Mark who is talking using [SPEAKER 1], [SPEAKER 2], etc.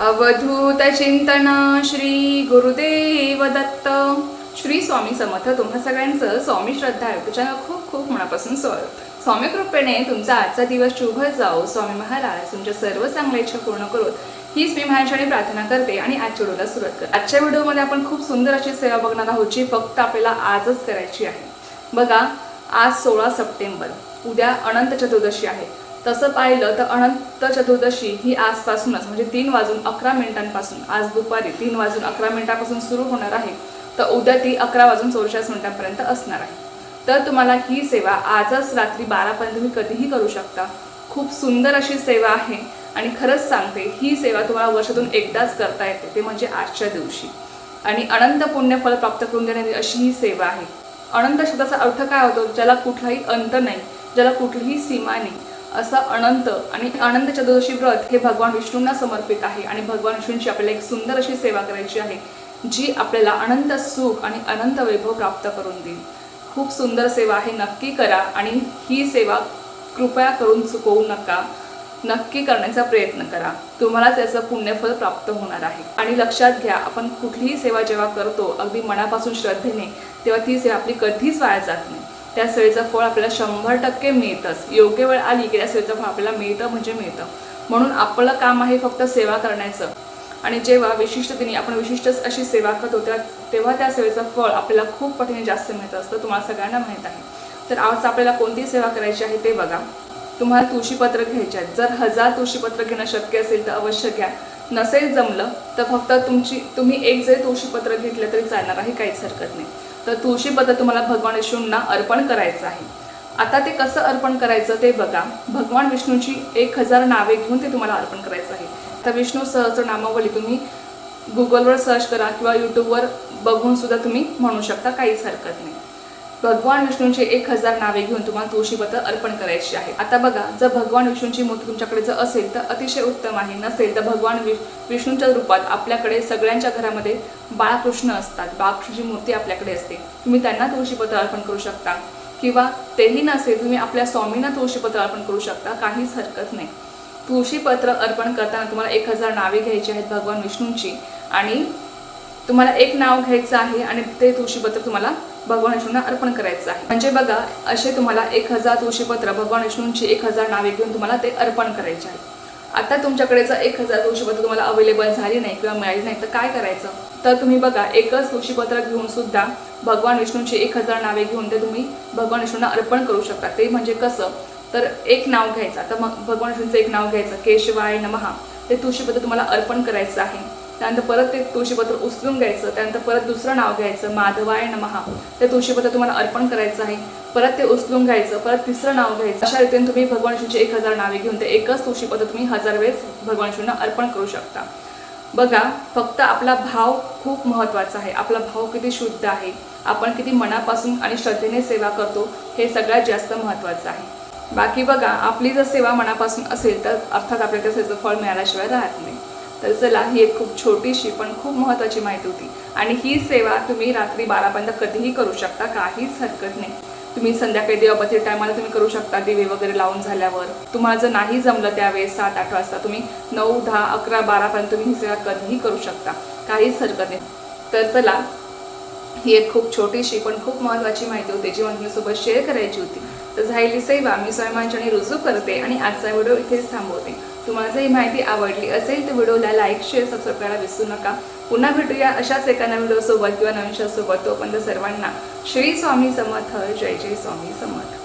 [SPEAKER 1] अवधूत चिंतन श्री गुरुदेव दत्त. श्री स्वामी समर्थ. तुम्हा सगळ्यांचं स्वामी श्रद्धा आहे. तुझ्या खूप खूप मनापासून स्वागत. स्वामी कृपेने तुमचा आजचा दिवस शुभ जाओ. स्वामी महाराज तुमच्या सर्व चांगल्या इच्छा पूर्ण करोत. हीच मी माझ्याने प्रार्थना करते आणि आजच्या व्हिडिओला सुरुवात करते. आजच्या व्हिडिओमध्ये आपण खूप सुंदर अशी सेवा बघणार आहोत जी फक्त आपल्याला आजच करायची आहे. बघा आज सोळा सप्टेंबर. उद्या अनंत चतुर्दशी आहे. तसं पाहिलं तर अनंत चतुर्दशी ही आजपासूनच म्हणजे तीन वाजून अकरा मिनिटांपासून आज दुपारी तीन वाजून अकरा मिनिटांपासून सुरू होणार आहे. तर उद्या ती अकरा वाजून चौवेचाळीस मिनिटांपर्यंत असणार आहे. तर तुम्हाला ही सेवा आजच रात्री बारापर्यंत तुम्ही कधीही करू शकता. खूप सुंदर अशी सेवा आहे आणि खरंच सांगते ही सेवा तुम्हाला वर्षातून एकदाच करता येते ते म्हणजे आजच्या दिवशी. आणि अनंत पुण्यफल प्राप्त करून देणारी अशी ही सेवा आहे. अनंत शब्दाचा अर्थ काय होतो? ज्याला कुठलाही अंत नाही ज्याला कुठलीही सीमा नाही असं अनंत आणि अनंत चतुर्दशी व्रत हे भगवान विष्णूंना समर्पित आहे आणि भगवान विष्णूंची आपल्याला एक सुंदर अशी सेवा करायची आहे जी आपल्याला अनंत सुख आणि अनंत वैभव प्राप्त करून देईल. खूप सुंदर सेवा आहे नक्की करा आणि ही सेवा कृपया करून चुकवू नका. नक्की करण्याचा प्रयत्न करा. तुम्हाला त्याचं पुण्यफल प्राप्त होणार आहे. आणि लक्षात घ्या आपण कुठलीही सेवा जेव्हा करतो अगदी मनापासून श्रद्धेने तेव्हा ती सेवा आपली कधीच वाया जात नाही. त्या सेवेचं फळ आपल्याला शंभर टक्के मिळतंच योग्य वेळ आली की त्या सेवेचं फळ आपल्याला मिळतं म्हणजे मिळतं. म्हणून आपलं काम आहे फक्त सेवा करण्याचं. आणि जेव्हा विशिष्ट दिनी आपण विशिष्ट अशी सेवा करतो तेव्हा तेव्हा त्या सेवेचं फळ आपल्याला खूप पटीने जास्त मिळत असतं तुम्हाला सगळ्यांना माहीत आहे. तर आज आपल्याला कोणती सेवा करायची आहे ते बघा. तुम्हाला तुळशीपत्र घ्यायचे आहेत. जर हजार तुळशीपत्र घेणं शक्य असेल तर अवश्य घ्या. नसेल जमलं तर फक्त तुमची तुम्ही एक जरी तुळशीपत्र घेतलं तरी चालणार आहे काहीच हरकत नाही. तर तुळशीपत्र तुम्हाला भगवान विष्णूंना अर्पण करायचं आहे. आता ते कसं अर्पण करायचं ते बघा. भगवान विष्णूची एक हजार नावे घेऊन ते तुम्हाला अर्पण करायचं आहे. तर विष्णू सहस्र नामावली तुम्ही गुगलवर सर्च करा किंवा यूट्यूबवर बघून सुद्धा तुम्ही म्हणू शकता काहीच हरकत नाही. भगवान विष्णूंची एक हजार नावे घेऊन तुम्हाला तुळशीपत्र अर्पण करायची आहे. आता बघा जर भगवान विष्णूंची मूर्ती तुमच्याकडे जर असेल तर अतिशय उत्तम आहे. नसेल तर भगवान वि विष्णूंच्या रूपात आपल्याकडे सगळ्यांच्या घरामध्ये बाळकृष्ण असतात. बाळकृष्णाची मूर्ती आपल्याकडे असते. तुम्ही त्यांना तुळशीपत्र अर्पण करू शकता. किंवा तेही नसेल तुम्ही आपल्या स्वामींना तुळशीपत्र अर्पण करू शकता. काहीच हरकत नाही. तुळशीपत्र अर्पण करताना तुम्हाला एक हजार नावे घ्यायची आहेत भगवान विष्णूंची. आणि तुम्हाला एक नाव घ्यायचं आहे आणि ते तुळशीपत्र तुम्हाला भगवान विष्णूंना अर्पण करायचं आहे. म्हणजे बघा असे तुम्हाला एक हजार तुळशीपत्र भगवान विष्णूंची एक हजार नावे घेऊन तुम्हाला ते अर्पण करायचे आहे. आता तुमच्याकडे जर एक हजार तुळशीपत्र तुम्हाला अवेलेबल झाली नाही किंवा मिळाली नाही तर काय करायचं? तर तुम्ही बघा एकच तुळशीपत्र घेऊन सुद्धा भगवान विष्णूंची एक हजार नावे घेऊन ते तुम्ही भगवान विष्णूंना अर्पण करू शकता. ते म्हणजे कसं? तर एक नाव घ्यायचं. आता मग भगवान विष्णूंचं एक नाव घ्यायचं. केशवाय नमहा ते तुळशीपत्र तुम्हाला अर्पण करायचं आहे. त्यानंतर परत ते तुळशीपत्र उचलून घ्यायचं त्यानंतर परत दुसरं नाव घ्यायचं माधवाय नमहा ते तुळशीपत्र तुम्हाला अर्पण करायचं आहे. परत ते उचलून घ्यायचं परत तिसरं नाव घ्यायचं. अशा रीतीने तुम्ही भगवान शिवचे एक हजार नावे घेऊन ते एकच तुळशीपत्र तुम्ही हजार वेळेस भगवान शिवना अर्पण करू शकता. बघा फक्त आपला भाव खूप महत्त्वाचा आहे. आपला भाव किती शुद्ध आहे. आपण किती मनापासून आणि श्रद्धेने सेवा करतो हे सगळ्यात जास्त महत्त्वाचं आहे. बाकी बघा आपली जर सेवा मनापासून असेल तर अर्थात आपल्याला त्याचं फळ मिळाल्याशिवाय राहत नाही. तर चला ही एक खूप छोटीशी पण खूप महत्त्वाची माहिती होती. आणि ही सेवा तुम्ही रात्री बारापर्यंत कधीही करू शकता काहीच हरकत नाही. तुम्ही संध्याकाळी देवाबती टायमाला तुम्ही करू शकता दिवे वगैरे लावून झाल्यावर. तुम्हाला जर नाही जमलं त्यावेळेस सात आठ वाजता तुम्ही नऊ दहा अकरा बारापर्यंत तुम्ही ही सेवा कधीही करू शकता काहीच हरकत नाही. तर चला ही एक खूप छोटीशी पण खूप महत्त्वाची माहिती होती जी मला तुमच्यासोबत शेअर करायची होती. तर झालेली सेवा मी स्वयंमांच्याने रुजू करते आणि आजचा व्हिडिओ इथेच थांबवते. तुम्हाला जर ही माहिती आवडली असेल तर व्हिडिओला लाईक शेअर सबस्क्राईब करायला विसरू नका. पुन्हा भेटूया अशाच एका नवीन व्हिडिओसोबत किंवा नवीन सोबत. तोपर्यंत सर्वांना श्री स्वामी समर्थ जय जय स्वामी समर्थ.